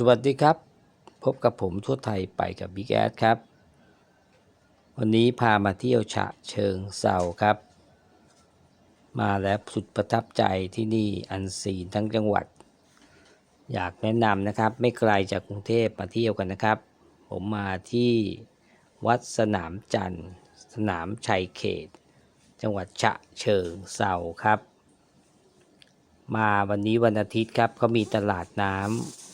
สวัสดีครับ พบกับผมทั่วไทยไปกับบิ๊กแอดครับ วันนี้พามาเที่ยวฉะเชิงเซาครับ มาแล้วสุดประทับใจที่นี่อันซีนทั้งจังหวัด อยากแนะนำนะครับ ไม่ไกลจากกรุงเทพมาเที่ยวกันนะครับ ผมมาที่วัดสนามจันทร์ สนามชัยเขต จังหวัดฉะเชิงเซาครับ มาวันนี้วันอาทิตย์ครับเขามีตลาดน้ำ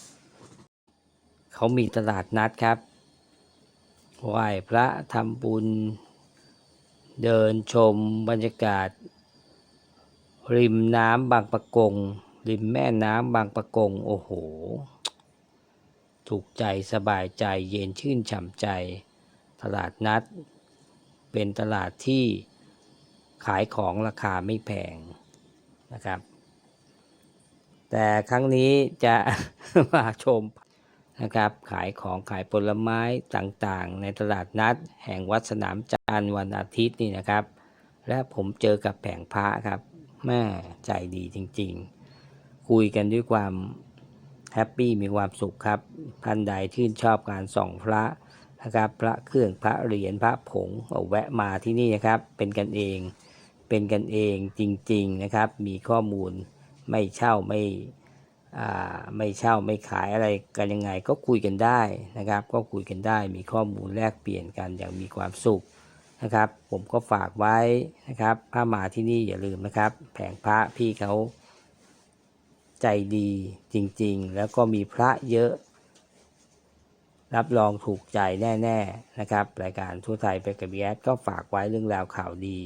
เขามีตลาดนัดครับไหว้พระทำบุญ เดินชมบรรยากาศ ริมน้ำบางปะกง ริมแม่น้ำบางปะกง โอ้โห ถูกใจสบายใจเย็นชื่นฉ่ำใจ ตลาดนัด เป็นตลาดที่ขายของราคาไม่แพงนะครับ แต่ครั้งนี้จะมาชม นะครับ ขายของขายผลไม้ต่างๆ ในตลาดนัด แห่งวัดสนามจันทร์วันอาทิตย์นี่นะครับ และผมเจอกับแผงพระครับแม่ใจดีจริงๆ คุยกันด้วยความแฮปปี้มีความสุขครับท่านใดชื่นชอบการส่องพระนะครับ พระเครื่องพระเหรียญพระผงเอาแวะมาที่นี่นะครับ เป็นกันเอง เป็นกันเองจริง ๆนะครับ มีข้อมูลไม่เช่าไม่ ไม่เช่าไม่ขายอะไรกันยังไงก็คุยกันได้นะครับ ก็คุยกันได้มีข้อมูลแลกเปลี่ยนกันอย่างมีความสุขนะครับ ผมก็ฝากไว้นะครับถ้ามาที่นี่อย่าลืมนะครับ แผงพระพี่เขาใจดีจริงๆ แล้วก็มีพระเยอะ รับรองถูกใจแน่ๆนะครับ รายการทั่วไทยไปกับแยสก็ฝากไว้เรื่องราวข่าวดี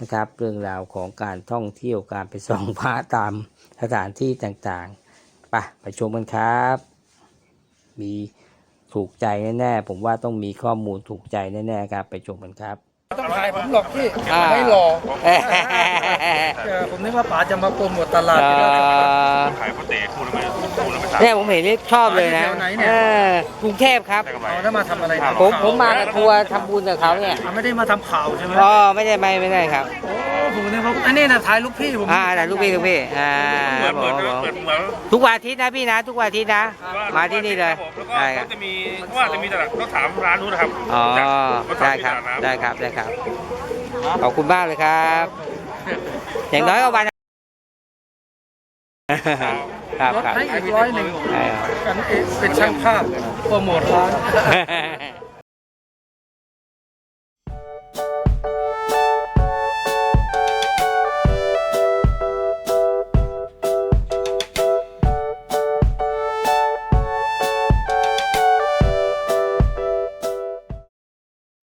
นะครับ เรื่องราวของการท่องเที่ยวการไปส่องพระตามสถานที่ต่างๆ ไปไปชมกันครับ มีถูกใจแน่ๆผมว่าต้องมีข้อมูลถูกใจแน่ๆครับ ไปชมกันครับต้องถ่ายผมหรอกพี่อ่าไม่หล่อเออผมนึกว่าป๋าจะมาโปรโมทตลาดที่เราจะมาขายก๋วยเตี๋ยวคู่ละไม่คู่ละไม่สามเนี่ยผมเห็นนี่ชอบเลยนะแถวไหนเนี่ยเออกรุงเทพครับได้กำไรเอาแล้วมาทำอะไรเนี่ยผมผมมากับทัวร์ทำบุญกับเขาเนี่ยอะไม่ได้มาทำข่าวใช่ไหมอ๋อไม่ได้ไม่ไม่ได้ครับโอ้ ผมนึกว่าอันนี้นะถ่ายลูกพี่ผมอ่าแต่ลูกพี่ลูกพี่อ่าเหมือนบเหมืออนกบอกเหมือนเหมือนทุกวันอาทิตย์นะพี่นะ ทุกวันอาทิตย์นะ มาที่นี่เลยแล้วก็ได้ครัเขาบจะมีว่าจะมีตลาดต้องถามร้านนู้นนะครับอ๋อจากได้ครับตลาดน้ำได้ครับได้ครับขอบคุณมากเลยครับ อย่างน้อยก็วันครับลดครับให้อีกร้อยหนึ่งได้ครับกันเองเป็นช่างภาพโปรโมทร้านค